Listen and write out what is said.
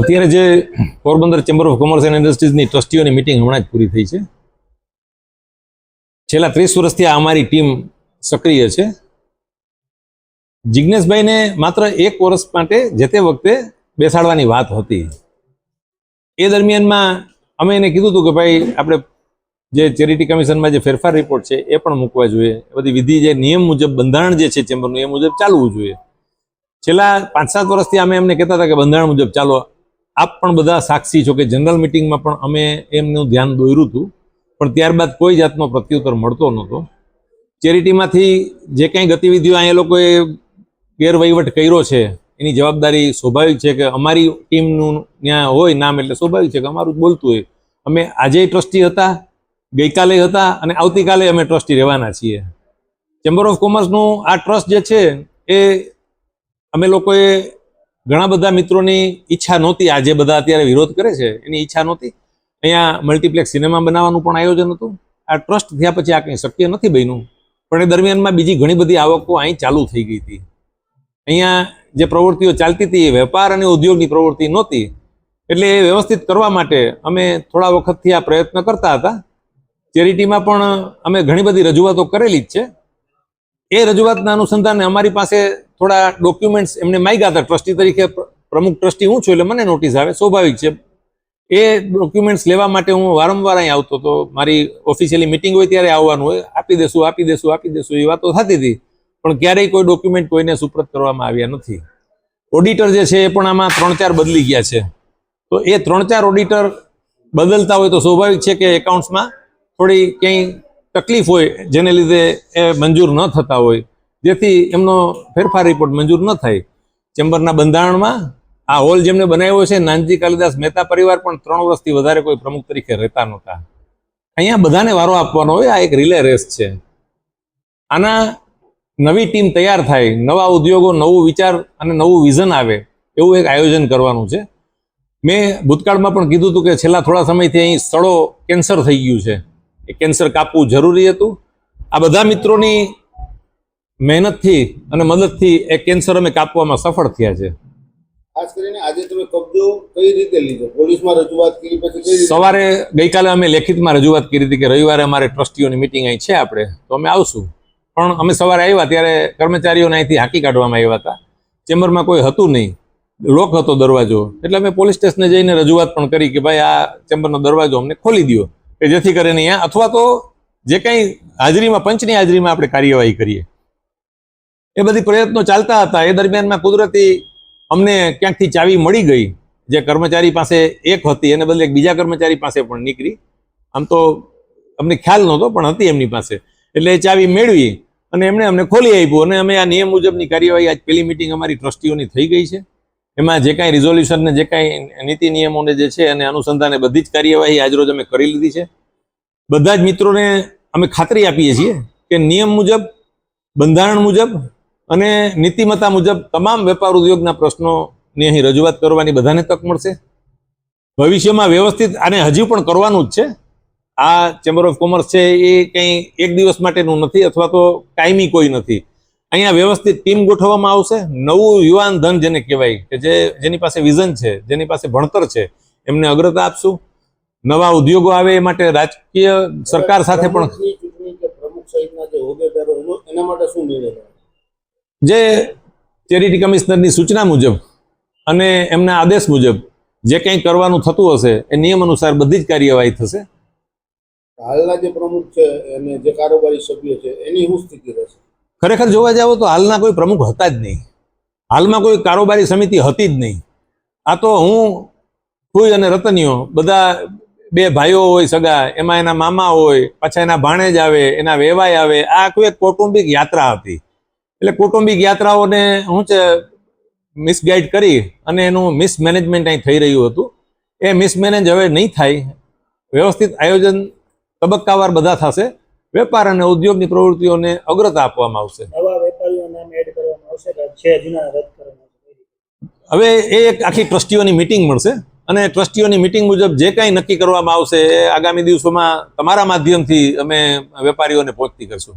અત્યારે જે Porbandar chamber of commerce and ઇન્ડસ્ટ્રીઝની ટ્રસ્ટીઓની મિટિંગ હમણાં જ પૂરી થઈ છે. છેલ્લા ત્રીસ વર્ષથી આ અમારી ટીમ સક્રિય છે. જિજ્ઞેશભાઈને માત્ર એક વર્ષ માટે જે તે વખતે બેસાડવાની વાત હતી. એ દરમિયાનમાં અમે એને કીધું હતું કે ભાઈ, આપણે જે ચેરિટી કમિશનમાં જે ફેરફાર રિપોર્ટ છે એ પણ મૂકવા જોઈએ. બધી વિધિ જે નિયમ મુજબ, બંધારણ જે છે ચેમ્બરનું એ મુજબ ચાલવું જોઈએ. છેલ્લા પાંચ સાત વર્ષથી અમે એમને કહેતા હતા કે બંધારણ મુજબ ચાલો આપ પણ બધા સાક્ષી છો કે જનરલ મિટિંગમાં પણ અમે એમનું ધ્યાન દોર્યું હતું, પણ ત્યારબાદ કોઈ જાતનો પ્રત્યુત્તર મળતો નહોતો. ચેરિટીમાંથી જે કંઈ ગતિવિધિઓ અહીંયા લોકોએ ગેરવહીવટ કર્યો છે, એની જવાબદારી સ્વાભાવિક છે કે અમારી ટીમનું ત્યાં હોય નામ એટલે સ્વાભાવિક છે કે અમારું બોલતું હોય. અમે આજે ટ્રસ્ટી હતા, ગઈકાલે હતા અને આવતીકાલે અમે ટ્રસ્ટી રહેવાના છીએ. ચેમ્બર ઓફ કોમર્સનું આ ટ્રસ્ટ જે છે એ અમે લોકોએ ઘણા બધા મિત્રોની ઈચ્છા નહોતી. આ જે બધા અત્યારે વિરોધ કરે છે, એની ઈચ્છા નહોતી. અહીંયા મલ્ટીપ્લેક્સ સિનેમા બનાવવાનું પણ આયોજન હતું. આ ટ્રસ્ટ થયા પછી આ કંઈ શક્ય નથી બન્યું. પણ એ દરમિયાનમાં બીજી ઘણી બધી આવકો અહીં ચાલુ થઈ ગઈ હતી. અહીંયા જે પ્રવૃત્તિઓ ચાલતી હતી એ વેપાર અને ઉદ્યોગની પ્રવૃત્તિ નહોતી. એટલે એ વ્યવસ્થિત કરવા માટે અમે થોડા વખતથી આ પ્રયત્ન કરતા હતા. ચેરિટીમાં પણ અમે ઘણી બધી રજૂઆતો કરેલી જ છે. એ રજૂઆતના અનુસંધાને અમારી પાસે થોડા ડોક્યુમેન્ટ્સ એમને માગ્યા હતા. ટ્રસ્ટી તરીકે પ્રમુખ ટ્રસ્ટી હું છું એટલે મને નોટિસ આવે. સ્વાભાવિક છે. એ ડોક્યુમેન્ટ્સ લેવા માટે હું વારંવાર અહીં આવતો હતો. મારી ઓફિશિયલી મિટિંગ હોય ત્યારે આવવાનું હોય. આપી દેશું આપી દેશું આપી દેશું એ વાતો થતી હતી. પણ ક્યારેય કોઈ ડોક્યુમેન્ટ કોઈને સુપ્રત કરવામાં આવ્યા નથી. ઓડિટર જે છે એ પણ આમાં ત્રણ ચાર બદલી ગયા છે. તો એ ત્રણ ચાર ઓડિટર બદલતા હોય તો સ્વાભાવિક છે કે એકાઉન્ટ્સમાં થોડી ક્યાંય તકલીફ હોય, જેને લીધે એ મંજૂર ન થતા હોય, જેથી એમનો ફેરફાર રિપોર્ટ મંજૂર ન થાય. ચેમ્બરના બંધારણમાં આ હોલ જેમને બનાવ્યો છે, નાનજી કાલિદાસ મહેતા પરિવાર પણ ત્રણ વર્ષથી વધારે કોઈ પ્રમુખ તરીકે રહેતા નહોતા. અહીંયા બધાને વારો આપવાનો હોય આ એક રિલે રેસ છે. આના નવી ટીમ તૈયાર થાય, નવા ઉદ્યોગો, નવું વિચાર અને નવું વિઝન આવે, એવું એક આયોજન કરવાનું છે. મેં ભૂતકાળમાં પણ કીધું હતું કે છેલ્લા થોડા સમયથી અહીં સ્થળો કેન્સર થઈ ગયું છે. એ કેન્સર કાપવું જરૂરી હતું. આ બધા મિત્રોની મહેનતથી અને મદદથી એ કેન્સર અમે કાપવામાં સફળ થયા છે. ખાસ કરીને આજે તમે કબજો કઈ રીતે લીધો? પોલીસમાં રજૂઆત કરી પછી સવારે ગઈકાલે અમે લેખિતમાં રજૂઆત કરી હતી કે રવિવારે અમારે ટ્રસ્ટીઓની મિટિંગ અહીં છે આપણે તો અમે આવશું. પણ અમે સવારે આવ્યા ત્યારે કર્મચારીઓને અહીંથી હાંકી કાઢવામાં આવ્યા હતા. ચેમ્બરમાં કોઈ હતું નહીં. લોક હતો દરવાજો. એટલે અમે પોલીસ સ્ટેશને જઈને રજૂઆત પણ કરી કે ભાઈ આ ચેમ્બરનો દરવાજો અમને ખોલી દો કે જેથી કરીને અહીંયા અથવા તો જે કંઈ હાજરીમાં, પંચની હાજરીમાં આપણે કાર્યવાહી કરીએ. એ બધી પ્રયત્નો ચાલતા હતા. એ દરમિયાનમાં કુદરતી અમને ક્યાંકથી ચાવી મળી ગઈ. જે કર્મચારી પાસે એક હતી, એને બદલે બીજા કર્મચારી પાસે પણ નીકળી. આમ તો અમને ખ્યાલ નહોતો, પણ હતી એમની પાસે. એટલે એ ચાવી મેળવી અને એમણે અમને ખોલી આપ્યું અને અમે આ નિયમ મુજબની કાર્યવાહી, આજ પહેલી મિટિંગ અમારી ટ્રસ્ટીઓની થઈ ગઈ છે. એમાં જે કાંઈ રિઝોલ્યુશન ને જે કાંઈ નીતિ નિયમોને જે છે અને અનુસંધાને બધી જ કાર્યવાહી આજરોજ અમે કરી લીધી છે. બધા જ મિત્રોને અમે ખાતરી આપીએ છીએ કે નિયમ મુજબ, બંધારણ મુજબ અને નીતિમત્તા મુજબ તમામ વેપાર ઉદ્યોગના પ્રશ્નોની અહીં રજૂઆત કરવાની બધાને તક મળશે. ભવિષ્યમાં વ્યવસ્થિત આને હજી પણ કરવાનું જ છે. આ ચેમ્બર ઓફ કોમર્સ છે એ કંઈ એક દિવસ માટેનું નથી અથવા તો કાયમી કોઈ નથી. અહીંયા વ્યવસ્થિત ટીમ ગોઠવવામાં આવશે. નવું યુવાન ધન જેને કહેવાય કે જે જેની પાસે વિઝન છે જેની પાસે ભણતર છે એમને અગ્રતા આપશું. નવા ઉદ્યોગો આવે એ માટે રાજકીય સરકાર સાથે પણ? જે ચેરિટી કમિશનરની સૂચના મુજબ અને એમના આદેશ મુજબ જે કંઈ કરવાનું થતું હશે એ નિયમ અનુસાર બધી જ કાર્યવાહી થશે. હાલના જે પ્રમુખ છે અને જે કારોબારી સભ્યો છે એની શું સ્થિતિ રહેશે? ખરેખર જોવા જાવ તો હાલના કોઈ પ્રમુખ હતા જ નહીં. હાલમાં કોઈ કારોબારી સમિતિ હતી જ નહીં. આ તો હું ફૂઈ અને રતનીઓ, બધા બે ભાઈઓ હોય સગા, એમાં એના મામા હોય, પાછા એના ભાણેજ આવે, એના વેવાય આવે, આ કોઈ કૌટુંબિક યાત્રા હતી. એટલે કૌટુંબિક યાત્રાઓને હું છે મિસગાઈડ કરી અને એનું મિસમેનેજમેન્ટ અહીં થઈ રહ્યું હતું. એ મિસમેનેજ હવે નહીં થાય. વ્યવસ્થિત આયોજન તબક્કાવાર બધા થશે. વેપાર અને ઉદ્યોગની પ્રવૃત્તિઓને અગ્રતા આપવામાં આવશે. હવે એ એક આખી ટ્રસ્ટીઓની મિટિંગ મળશે અને ટ્રસ્ટીઓની મિટિંગ મુજબ જે કાંઈ નક્કી કરવામાં આવશે એ આગામી દિવસોમાં તમારા માધ્યમથી અમે વેપારીઓને પહોંચતી કરશું.